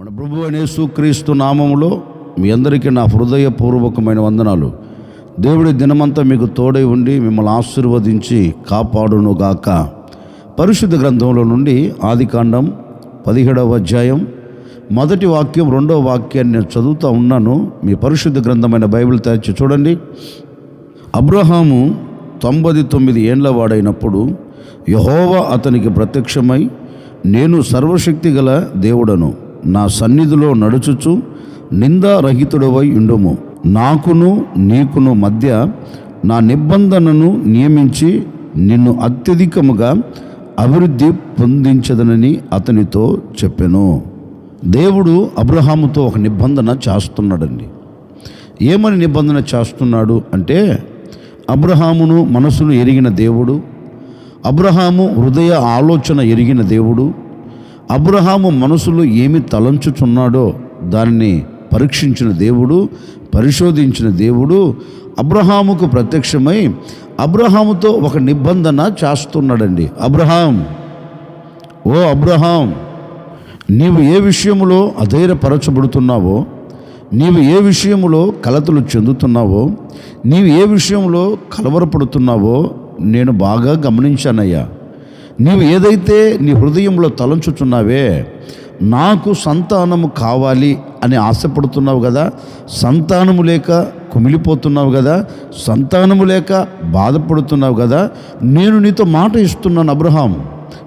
మన ప్రభు అనే నామములో మీ అందరికీ నా హృదయపూర్వకమైన వందనాలు. దేవుడి దినమంతా మీకు తోడై ఉండి మిమ్మల్ని ఆశీర్వదించి కాపాడును గాక పరిశుద్ధ గ్రంథంలో నుండి ఆదికాండం పదిహేడవ అధ్యాయం మొదటి వాక్యం రెండవ వాక్యాన్ని నేను చదువుతూ ఉన్నాను. మీ పరిశుద్ధ గ్రంథమైన బైబిల్ తెచ్చి చూడండి. అబ్రహాము తొంభై తొమ్మిది ఏండ్ల వాడైనప్పుడు యహోవా అతనికి ప్రత్యక్షమై నేను సర్వశక్తి గల దేవుడను నా సన్నిధిలో నడుచుచు నిందారహితుడవై ఉండుము. నాకును నీకును మధ్య నా నిబంధనను నియమించి నిన్ను అత్యధికముగా అభివృద్ధి పొందించదనని అతనితో చెప్పెను. దేవుడు అబ్రహాముతో ఒక నిబంధన చేస్తున్నాడండి. ఏమని నిబంధన చేస్తున్నాడు అంటే అబ్రహామును మనసును ఎరిగిన దేవుడు అబ్రహాము హృదయ ఆలోచన ఎరిగిన దేవుడు అబ్రహాము మనసులో ఏమి తలంచుచున్నాడో దానిని పరీక్షించిన దేవుడు పరిశోధించిన దేవుడు అబ్రహాముకు ప్రత్యక్షమై అబ్రహాముతో ఒక నిబంధన చేస్తున్నాడండి. అబ్రహాం ఓ అబ్రహాం నీవు ఏ విషయంలో అధైర్యపరచబడుతున్నావో నీవు ఏ విషయంలో కలతలు చెందుతున్నావో నీవు ఏ విషయంలో కలవరపడుతున్నావో నేను బాగా గమనించానయ్యా. నీవు ఏదైతే నీ హృదయంలో తలంచుచున్నావే నాకు సంతానము కావాలి అని ఆశపడుతున్నావు కదా సంతానము లేక కుమిలిపోతున్నావు కదా సంతానము లేక బాధపడుతున్నావు కదా నేను నీతో మాట ఇస్తున్నాను అబ్రహాం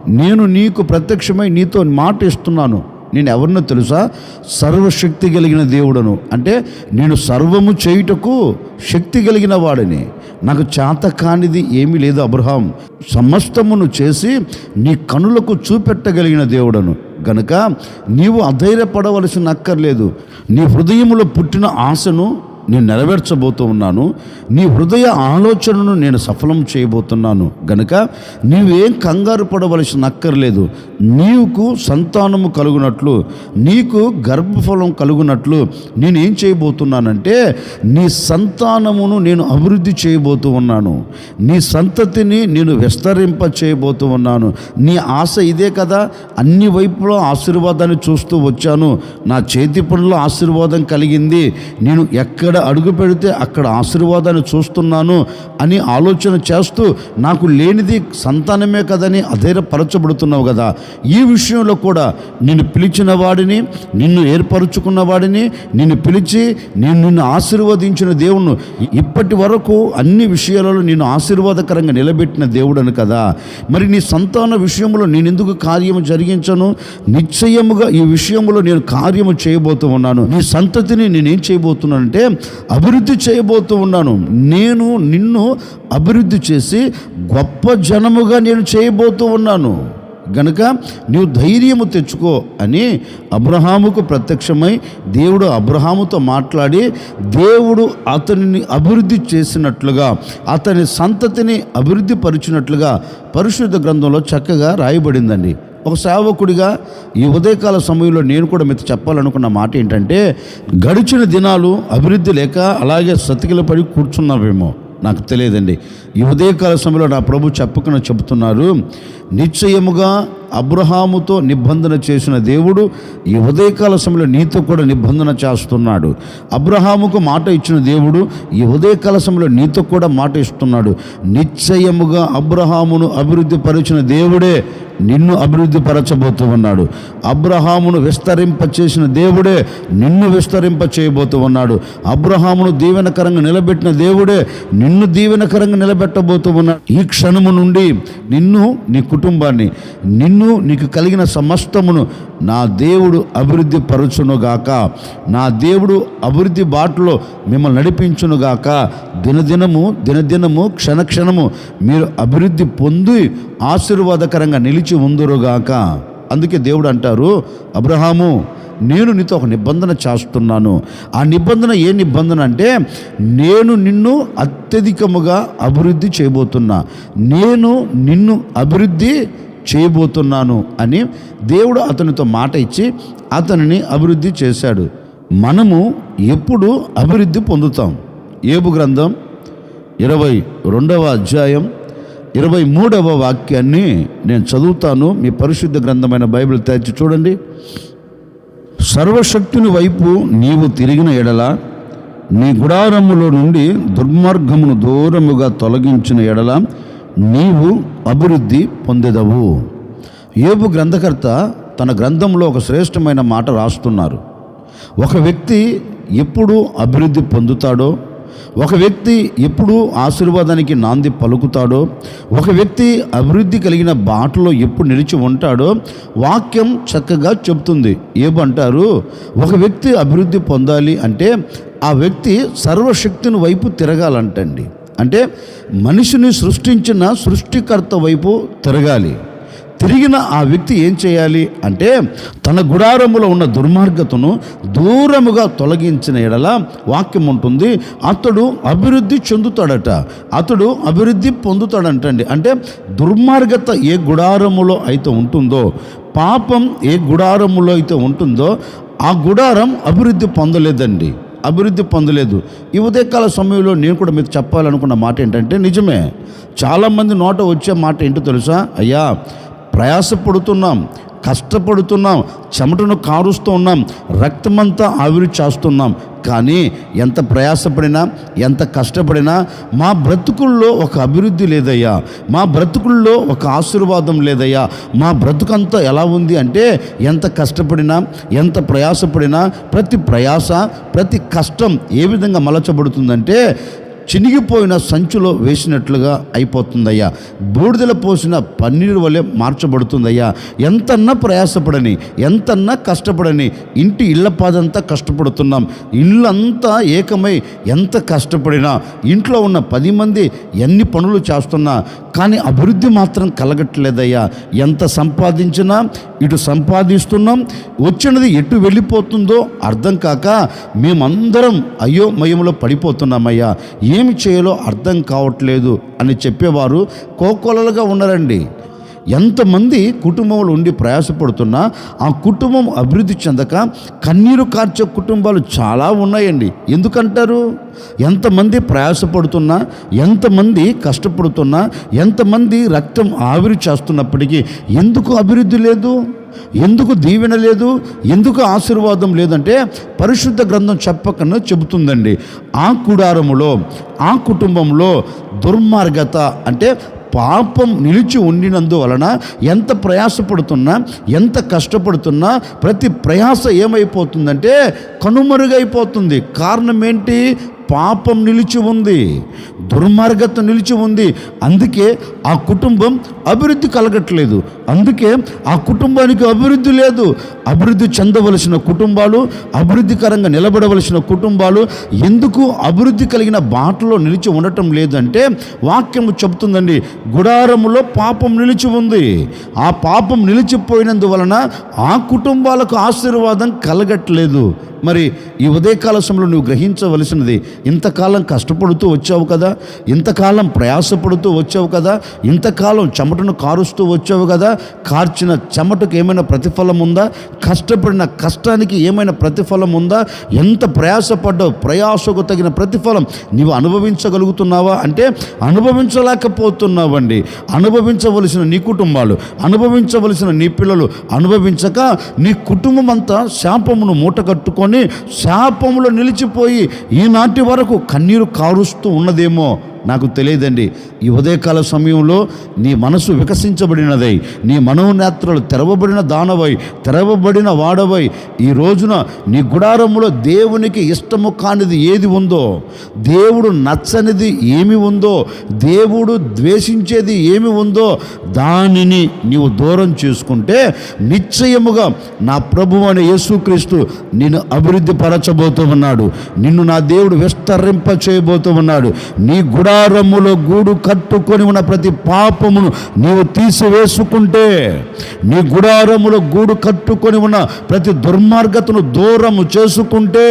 నేను నీకు ప్రత్యక్షమై నీతో మాట ఇస్తున్నాను. నేను ఎవరినో తెలుసా? సర్వశక్తి కలిగిన దేవుడను. అంటే నేను సర్వము చేయుటకు శక్తి కలిగిన వాడిని. నాకు చేత కానిది ఏమీ లేదు అబ్రహాం. సమస్తమును చేసి నీ కనులకు చూపెట్టగలిగిన దేవుడను. గనుక నీవు అధైర్యపడవలసిన అక్కర్లేదు. నీ హృదయంలో పుట్టిన ఆశను నేను నెరవేర్చబోతూ ఉన్నాను నీ హృదయ ఆలోచనను నేను సఫలం చేయబోతున్నాను. గనుక నీవేం కంగారు పడవలసిన అక్కర్లేదు. నీకు సంతానము కలుగునట్లు నీకు గర్భఫలం కలుగునట్లు నేనేం చేయబోతున్నానంటే నీ సంతానమును నేను అభివృద్ధి చేయబోతూ ఉన్నాను. నీ సంతతిని నేను విస్తరింప చేయబోతూ ఉన్నాను. నీ ఆశ ఇదే కదా అన్ని వైపులో ఆశీర్వాదాన్ని చూస్తూ వచ్చాను. నా చేతి పనుల్లో ఆశీర్వాదం కలిగింది. నేను ఎక్కడ అడుగు పెడితే అక్కడ ఆశీర్వాదాన్ని చూస్తున్నాను అని ఆలోచన చేస్తూ నాకు లేనిది సంతానమే కదని అధైర్యపరచబడుతున్నావు కదా. ఈ విషయంలో కూడా నిన్ను పిలిచిన వాడిని నిన్ను ఏర్పరచుకున్న వాడిని నిన్ను పిలిచి నేను నిన్ను ఆశీర్వదించిన దేవుణ్ణి. ఇప్పటి వరకు అన్ని విషయాలలో నేను ఆశీర్వాదకరంగా నిలబెట్టిన దేవుడను కదా. మరి నీ సంతాన విషయంలో నేను ఎందుకు కార్యము జరిగించను? నిశ్చయముగా ఈ విషయంలో నేను కార్యము చేయబోతూ ఉన్నాను. నీ సంతతిని నేనేం చేయబోతున్నానంటే అభివృద్ధి చేయబోతూ ఉన్నాను. నేను నిన్ను అభివృద్ధి చేసి గొప్ప జనముగా నేను చేయబోతూ ఉన్నాను. గనుక నీవు ధైర్యము తెచ్చుకో అని అబ్రహాముకు ప్రత్యక్షమై దేవుడు అబ్రహాముతో మాట్లాడి దేవుడు అతనిని అభివృద్ధి చేసినట్లుగా అతని సంతతిని అభివృద్ధి పరిచినట్లుగా పరిశుద్ధ గ్రంథంలో చక్కగా రాయబడిందండి. ఒక సేవకుడిగా ఈ ఉదయకాల సమయంలో నేను కూడా మీతో చెప్పాలనుకున్న మాట ఏంటంటే గడిచిన దినాలు అభివృద్ధి లేక అలాగే సతికిలపడి కూర్చున్నామేమో నాకు తెలియదండి. ఈ ఉదయకాల సమయంలో నా ప్రభు చెప్పకుండా చెబుతున్నారు నిశ్చయముగా అబ్రహాముతో నిబంధన చేసిన దేవుడు ఈ ఉదయకాల సమయంలో నీతో కూడా నిబంధన చేస్తున్నాడు. అబ్రహాముకు మాట ఇచ్చిన దేవుడు ఈ ఉదయకాల సమయంలో నీతో కూడా మాట ఇస్తున్నాడు. నిశ్చయముగా అబ్రహామును అభివృద్ధి పరిచిన దేవుడే నిన్ను అభివృద్ధి పరచబోతూ ఉన్నాడు. అబ్రహామును విస్తరింప చేసిన దేవుడే నిన్ను విస్తరింప చేయబోతూ ఉన్నాడు అబ్రహామును దీవెనకరంగా నిలబెట్టిన దేవుడే నిన్ను దీవెనకరంగా నిలబెట్టబోతూ ఉన్నాడు. ఈ క్షణము నుండి నిన్ను నీ కుటుంబాన్ని నిన్ను నీకు కలిగిన సమస్తమును నా దేవుడు అభివృద్ధి పరచునుగాక నా దేవుడు అభివృద్ధి బాటలో మిమ్మల్ని నడిపించునుగాక. దినదినము దినదినము క్షణక్షణము మీరు అభివృద్ధి పొంది ఆశీర్వాదకరంగా నిలిచి ఉందరుగాక. అందుకే దేవుడు అంటారు అబ్రహాము నేను నీతో ఒక నిబంధన చేస్తున్నాను. ఆ నిబంధన ఏ నిబంధన అంటే నేను నిన్ను అత్యధికముగా అభివృద్ధి చేయబోతున్నా. నేను నిన్ను అభివృద్ధి చేయబోతున్నాను అని దేవుడు అతనితో మాట ఇచ్చి అతనిని అభివృద్ధి చేశాడు. మనము ఎప్పుడు అభివృద్ధి పొందుతాం? ఏబు గ్రంథం ఇరవై రెండవ అధ్యాయం ఇరవై మూడవ వాక్యాన్ని నేను చదువుతాను. మీ పరిశుద్ధ గ్రంథమైన బైబిల్ తెచ్చి చూడండి. సర్వశక్తుని వైపు నీవు తిరిగిన ఎడల నీ గుడారములో నుండి దుర్మార్గమును దూరముగా తొలగించిన ఎడల నీవు అభివృద్ధి పొందెదవు. ఏబు గ్రంథకర్త తన గ్రంథంలో ఒక శ్రేష్టమైన మాట రాస్తున్నారు. ఒక వ్యక్తి ఎప్పుడు అభివృద్ధి పొందుతాడో ఒక వ్యక్తి ఎప్పుడు ఆశీర్వాదానికి నాంది పలుకుతాడో ఒక వ్యక్తి అభివృద్ధి కలిగిన బాటలో ఎప్పుడు నిలిచి ఉంటాడో వాక్యం చక్కగా చెప్తుంది ఏమంటారు ఒక వ్యక్తి అభివృద్ధి పొందాలి అంటే ఆ వ్యక్తి సర్వశక్తిని వైపు తిరగాలంటండి. అంటే మనిషిని సృష్టించిన సృష్టికర్త వైపు తిరగాలి. తిరిగిన ఆ వ్యక్తి ఏం చేయాలి అంటే తన గుడారములో ఉన్న దుర్మార్గతను దూరముగా తొలగించిన ఎడల వాక్యం ఉంటుంది. అతడు అభివృద్ధి చెందుతాడట. అతడు అభివృద్ధి పొందుతాడంటండి. అంటే దుర్మార్గత ఏ గుడారములో అయితే ఉంటుందో పాపం ఏ గుడారములో అయితే ఉంటుందో ఆ గుడారం అభివృద్ధి పొందలేదండి. అభివృద్ధి పొందలేదు. ఈ ఉదయకాల సమయంలో నేను కూడా మీకు చెప్పాలనుకున్న మాట ఏంటంటే నిజమే. చాలామంది నోట వచ్చే మాట ఏంటో తెలుసా? అయ్యా ప్రయాసపడుతున్నాం. కష్టపడుతున్నాం చెమటను కారుస్తూ ఉన్నాం రక్తమంతా ఆవిరి చేస్తున్నాం. కానీ ఎంత ప్రయాసపడినా ఎంత కష్టపడినా మా బ్రతుకుల్లో ఒక అభివృద్ధి లేదయ్యా. మా బ్రతుకుల్లో ఒక ఆశీర్వాదం లేదయ్యా. మా బ్రతుకంతా ఎలా ఉంది అంటే ఎంత కష్టపడినా ఎంత ప్రయాసపడినా ప్రతి ప్రయాస ప్రతి కష్టం ఏ విధంగా మలచబడుతుందంటే చినిగిపోయిన సంచులో వేసినట్లుగా అయిపోతుందయ్యా. బూడిదల పోసిన పన్నీరు వలె మార్చబడుతుందయ్యా. ఎంతన్నా ప్రయాసపడని ఎంతన్నా కష్టపడని ఇంటి ఇళ్ళ పాదంతా కష్టపడుతున్నాం. ఇల్లంతా ఏకమై ఎంత కష్టపడినా ఇంట్లో ఉన్న పది మంది ఎన్ని పనులు చేస్తున్నా కానీ అభివృద్ధి మాత్రం కలగట్లేదయ్యా. ఎంత సంపాదించినా ఇటు సంపాదిస్తున్నాం. వచ్చినది ఎటు వెళ్ళిపోతుందో అర్థం కాక మేమందరం అయోమయంలో పడిపోతున్నామయ్యా. ఏమి చేయాలో అర్థం కావట్లేదు అని చెప్పేవారు కోకొలలుగా ఉన్నారండి. ఎంతమంది కుటుంబంలో ఉండి ప్రయాసపడుతున్నా ఆ కుటుంబం అభివృద్ధి చెందక కన్నీరు కార్చే కుటుంబాలు చాలా ఉన్నాయండి. ఎందుకంటారు? ఎంతమంది ప్రయాసపడుతున్నా ఎంతమంది కష్టపడుతున్నా ఎంతమంది రక్తం ఆవిరి చేస్తున్నప్పటికీ ఎందుకు అభివృద్ధి లేదు? ఎందుకు దీవెన లేదు? ఎందుకు ఆశీర్వాదం లేదంటే పరిశుద్ధ గ్రంథం చెప్పకుండా చెబుతుందండి. ఆ కుడారములో ఆ కుటుంబంలో దుర్మార్గత అంటే పాపం నిలిచి ఉండినందువలన ఎంత ప్రయాసపడుతున్నా ఎంత కష్టపడుతున్నా ప్రతి ప్రయాస ఏమైపోతుందంటే కనుమరుగైపోతుంది. కారణం ఏంటి? పాపం నిలిచి ఉంది దుర్మార్గత నిలిచి ఉంది. అందుకే ఆ కుటుంబం అభివృద్ధి కలగట్లేదు. అందుకే ఆ కుటుంబానికి అభివృద్ధి లేదు. అభివృద్ధి చెందవలసిన కుటుంబాలు అభివృద్ధికరంగా నిలబడవలసిన కుటుంబాలు ఎందుకు అభివృద్ధి కలిగిన బాటలో నిలిచి ఉండటం లేదంటే వాక్యము చెబుతుందండి గుడారములో పాపం నిలిచి ఉంది. ఆ పాపం నిలిచిపోయినందువలన ఆ కుటుంబాలకు ఆశీర్వాదం కలగట్లేదు. మరి ఈ ఉదయకాల సమయంలో నువ్వు గ్రహించవలసినది ఇంతకాలం కష్టపడుతూ వచ్చావు కదా ఇంతకాలం ప్రయాసపడుతూ వచ్చావు కదా ఇంతకాలం చెమటను కారుస్తూ వచ్చావు కదా కార్చిన చెమటకు ఏమైనా ప్రతిఫలం ఉందా కష్టపడిన కష్టానికి ఏమైనా ప్రతిఫలం ఉందా ఎంత ప్రయాసపడ్డావు ప్రయాసకు తగిన ప్రతిఫలం నీవు అనుభవించగలుగుతున్నావా అంటే అనుభవించలేకపోతున్నావండి. అనుభవించవలసిన నీ కుటుంబాలు అనుభవించవలసిన నీ పిల్లలు అనుభవించక నీ కుటుంబం అంతా శాపమును మూట కట్టుకొని శాపములో నిలిచిపోయి ఈనాటి వరకు కన్నీరు కారుస్తూ ఉన్నదేమో నాకు తెలియదండి. ఈ ఉదయకాల సమయంలో నీ మనసు వికసించబడినదై నీ మనోనేత్రాలు తెరవబడిన దానవై తెరవబడిన వాడవై ఈ రోజున నీ గుడారంలో దేవునికి ఇష్టము కానిది ఏది ఉందో దేవుడు నచ్చనిది ఏమి ఉందో దేవుడు ద్వేషించేది ఏమి ఉందో దానిని నీవు దూరం చేసుకుంటే నిశ్చయముగా నా ప్రభు అనే యేసుక్రీస్తు నిన్ను అభివృద్ధి పరచబోతూ ఉన్నాడు. నిన్ను నా దేవుడు విస్తరింప చేయబోతూ ఉన్నాడు. నీ గుడారములో గూడు కట్టుకొని ఉన్న ప్రతి పాపమును నీవు తీసివేసుకుంటే నీ గుడారములో గూడు కట్టుకొని ఉన్న ప్రతి దుర్మార్గతను దూరము చేసుకుంటే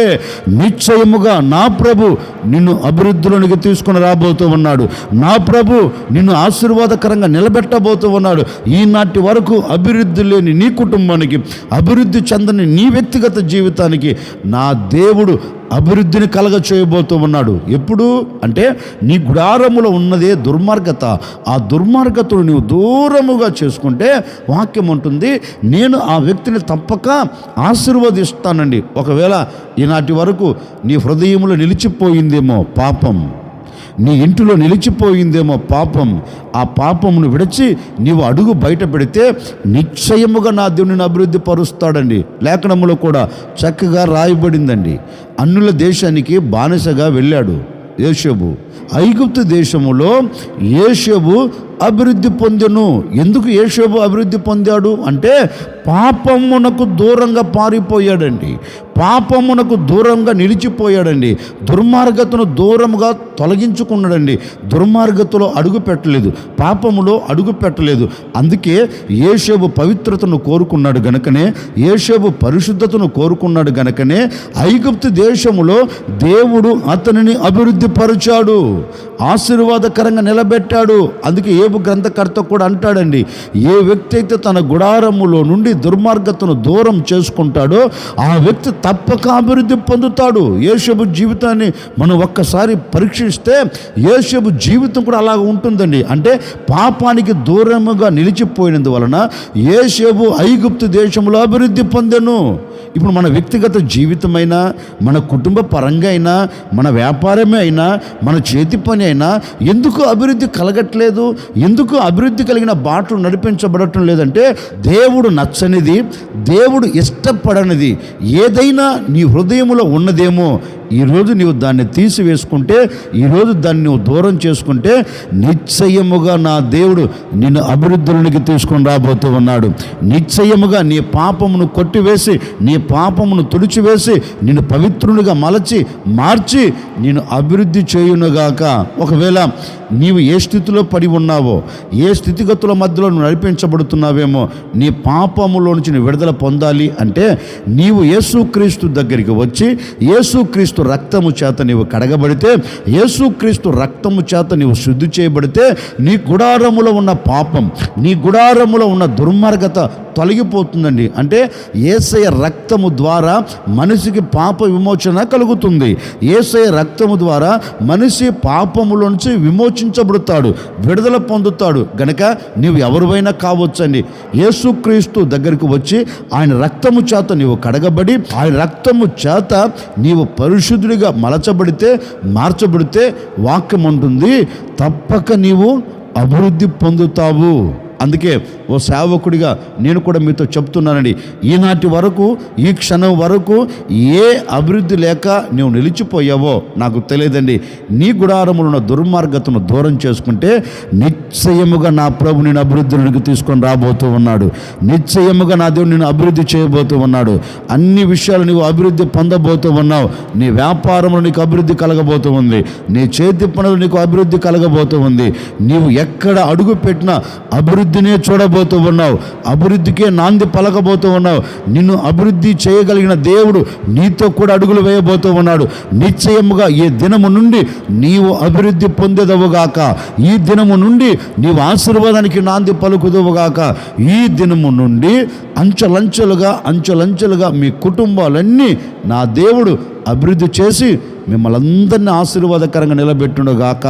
నిశ్చయముగా నా ప్రభు నిన్ను అభివృద్ధిలోనికి తీసుకుని రాబోతూ ఉన్నాడు. నా ప్రభు నిన్ను ఆశీర్వాదకరంగా నిలబెట్టబోతూ ఉన్నాడు. ఈనాటి వరకు అభివృద్ధి లేని నీ కుటుంబానికి అభివృద్ధి చెందని నీ వ్యక్తిగత జీవితానికి నా దేవుడు అభివృద్ధిని కలగ చేయబోతూ ఉన్నాడు. ఎప్పుడు? అంటే నీ గుడారములో ఉన్నదే దుర్మార్గత. ఆ దుర్మార్గతను నీవు దూరముగా చేసుకుంటే వాక్యం ఉంటుంది నేను ఆ వ్యక్తిని తప్పక ఆశీర్వదిస్తానండి. ఒకవేళ ఈనాటి వరకు నీ హృదయంలో నిలిచిపోయిందేమో పాపం. నీ ఇంటిలో నిలిచిపోయిందేమో పాపం. ఆ పాపమును విడిచి నీవు అడుగు బయట పెడితే నిశ్చయముగా నా దేవుని అభివృద్ధి పరుస్తాడండి. లేఖనములో కూడా చక్కగా రాయబడిందండి. అన్నుల దేశానికి బానిసగా వెళ్ళాడు యేషబు ఐగుప్తు దేశములో యేషబు అభివృద్ధి పొందెను. ఎందుకు యేషబు అభివృద్ధి పొందాడు? అంటే పాపమునకు దూరంగా పారిపోయాడండి. పాపమునకు దూరంగా నిలిచిపోయాడండి. దుర్మార్గతను దూరంగా తొలగించుకున్నాడండి. దుర్మార్గతలో అడుగు పెట్టలేదు. పాపములో అడుగు పెట్టలేదు. అందుకే ఏషేబు పవిత్రతను కోరుకున్నాడు గనుకనే ఏషేబు పరిశుద్ధతను కోరుకున్నాడు గనుకనే ఐగుప్తు దేశములో దేవుడు అతనిని అభివృద్ధి పరిచాడు ఆశీర్వాదకరంగా నిలబెట్టాడు. అందుకే ఏబు గ్రంథకర్త కూడా అంటాడండి ఏ వ్యక్తి అయితే తన గుడారములో నుండి దుర్మార్గతను దూరం చేసుకుంటాడో ఆ వ్యక్తి తప్పక అభివృద్ధి పొందుతాడు. యేషబు జీవితాన్ని మనం ఒక్కసారి పరీక్షిస్తే యేషబు జీవితం కూడా అలాగ ఉంటుందండి. అంటే పాపానికి దూరముగా నిలిచిపోయినందువలన యేషబు ఐగుప్తు దేశంలో అభివృద్ధి పొందెను. ఇప్పుడు మన వ్యక్తిగత జీవితమైనా మన కుటుంబ పరంగా అయినా మన వ్యాపారమే అయినా మన చేతి పని అయినా ఎందుకు అభివృద్ధి కలగట్లేదు? ఎందుకు అభివృద్ధి కలిగిన బాటలు నడిపించబడటం లేదంటే దేవుడు నచ్చనిది దేవుడు ఇష్టపడనిది. ఏదైనా నీ హృదయంలో ఉన్నదేమో ఈరోజు నీవు దాన్ని తీసివేసుకుంటే ఈరోజు దాన్ని నువ్వు దూరం చేసుకుంటే నిశ్చయముగా నా దేవుడు నిన్ను అభివృద్ధులకి తీసుకొని రాబోతూ ఉన్నాడు. నిశ్చయముగా నీ పాపమును కొట్టివేసి నీ పాపమును తుడిచివేసి నిన్ను పవిత్రునిగా మలచి మార్చి నేను అభివృద్ధి చేయునుగాక. ఒకవేళ నీవు ఏ స్థితిలో పడి ఉన్నావో ఏ స్థితిగతుల మధ్యలో నువ్వు నడిపించబడుతున్నావేమో నీ పాపములో నుంచి నువ్వు విడుదల పొందాలి అంటే నీవు యేసుక్రీస్తు దగ్గరికి వచ్చి యేసుక్రీస్తు రక్తము చేత నీవు కడగబడితే యేసుక్రీస్తు రక్తము చేత నీవు శుద్ధి చేయబడితే నీ గుడారములో ఉన్న పాపం నీ గుడారములో ఉన్న దుర్మార్గత తొలగిపోతుందండి. అంటే ఏసయ రక్తము ద్వారా మనిషికి పాప విమోచన కలుగుతుంది. ఏసయ రక్తము ద్వారా మనిషి పాపములోంచి విమోచించబడతాడు విడుదల పొందుతాడు. గనక నీవు ఎవరివైనా కావచ్చండి. యేసుక్రీస్తు దగ్గరికి వచ్చి ఆయన రక్తము చేత నీవు కడగబడి ఆయన రక్తము చేత నీవు పరిశుద్ధుడిగా మలచబడితే మార్చబడితే వాక్యం ఉంటుంది తప్పక నీవు అభివృద్ధి పొందుతావు. అందుకే ఓ సేవకుడిగా నేను కూడా మీతో చెప్తున్నానండి ఈనాటి వరకు ఈ క్షణం వరకు ఏ అభివృద్ధి లేక నువ్వు నిలిచిపోయావో నాకు తెలియదండి. నీ గుడారములో ఉన్న దుర్మార్గతను దూరం చేసుకుంటే నిశ్చయముగా నా ప్రభు నేను అభివృద్ధిలోనికి తీసుకొని రాబోతూ ఉన్నాడు. నిశ్చయముగా నా దేవుడు నేను అభివృద్ధి చేయబోతూ ఉన్నాడు. అన్ని విషయాలు నీవు అభివృద్ధి పొందబోతూ ఉన్నావు. నీ వ్యాపారంలో నీకు అభివృద్ధి కలగబోతూ ఉంది. నీ చేతి పనులు నీకు అభివృద్ధి కలగబోతూ ఉంది. నీవు ఎక్కడ అడుగు పెట్టినా అభివృద్ధినే చూడబోతూ ఉన్నావు. అభివృద్ధికే నాంది పలకబోతూ ఉన్నావు. నిన్ను అభివృద్ధి చేయగలిగిన దేవుడు నీతో కూడా అడుగులు వేయబోతూ ఉన్నాడు. నిశ్చయముగా ఈ దినము నుండి నీవు అభివృద్ధి పొందేదవుగాక ఈ దినము నుండి నీవు ఆశీర్వాదానికి నాంది పలుకుదవుగాక ఈ దినము నుండి అంచెలంచెలుగా అంచెలంచెలుగా మీ కుటుంబాలన్నీ నా దేవుడు అభివృద్ధి చేసి మిమ్మల్ని అందరినీ ఆశీర్వాదకరంగా నిలబెట్టుండగాక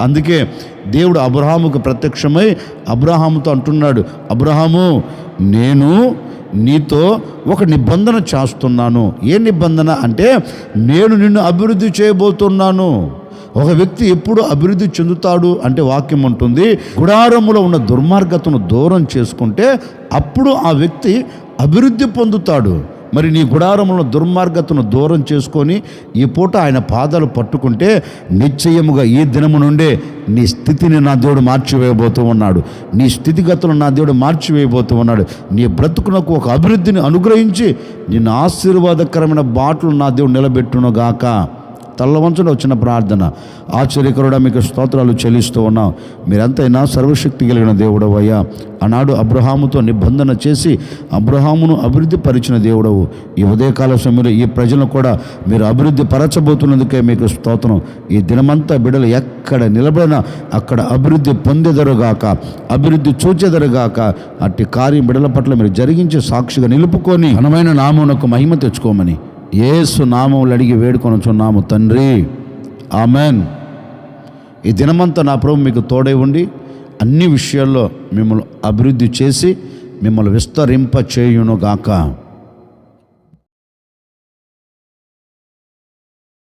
అందుకే దేవుడు అబ్రహాముకు ప్రత్యక్షమై అబ్రహాముతో అంటున్నాడు అబ్రహాము నేను నీతో ఒక నిబంధన చేస్తున్నాను. ఏ నిబంధన? అంటే నేను నిన్ను అభివృద్ధి చేయబోతున్నాను. ఒక వ్యక్తి ఎప్పుడు అభివృద్ధి చెందుతాడు అంటే వాక్యం ఉంటుంది గుడారములో ఉన్న దుర్మార్గతను దూరం చేసుకుంటే అప్పుడు ఆ వ్యక్తి అభివృద్ధి పొందుతాడు. మరి నీ గుడారములను దుర్మార్గతను దూరం చేసుకొని ఈ పూట ఆయన పాదాలు పట్టుకుంటే నిశ్చయముగా ఈ దినము నుండే నీ స్థితిని నా దేవుడు మార్చివేయబోతూ ఉన్నాడు. నీ స్థితిగతులను నా దేవుడు మార్చివేయబోతూ ఉన్నాడు. నీ బ్రతుకునకు ఒక అభివృద్ధిని అనుగ్రహించి నిన్ను ఆశీర్వాదకరమైన బాటలు నా దేవుడు నిలబెట్టునుగాక తల్లవంచలో వచ్చిన ప్రార్థన. ఆశ్చర్యకరుడా మీకు స్తోత్రాలు చెల్లిస్తూ ఉన్నాం. మీరంతైనా సర్వశక్తి కలిగిన దేవుడవయ్యా. ఆనాడు అబ్రహాముతో నిబంధన చేసి అబ్రహామును అభివృద్ధి పరిచిన దేవుడవు. ఈ ఉదయకాల సమయంలో ఈ ప్రజలను కూడా మీరు అభివృద్ధి పరచబోతున్నందుకే మీకు స్తోత్రం. ఈ దినమంతా బిడలు ఎక్కడ నిలబడినా అక్కడ అభివృద్ధి పొందెదరుగాక అభివృద్ధి చూచెదరుగాక అట్టి కార్యం బిడల పట్ల మీరు జరిగించే సాక్షిగా నిలుపుకొని ఘనమైన నామునకు మహిమ తెచ్చుకోమని ఏసు నామములు అడిగి వేడుకొనుచున్నాము తండ్రి. ఆమెన్. ఈ దినమంతా నా ప్రభు మీకు తోడై ఉండి అన్ని విషయాల్లో మిమ్మల్ని అభివృద్ధి చేసి మిమ్మల్ని విస్తరింప చేయునుగాక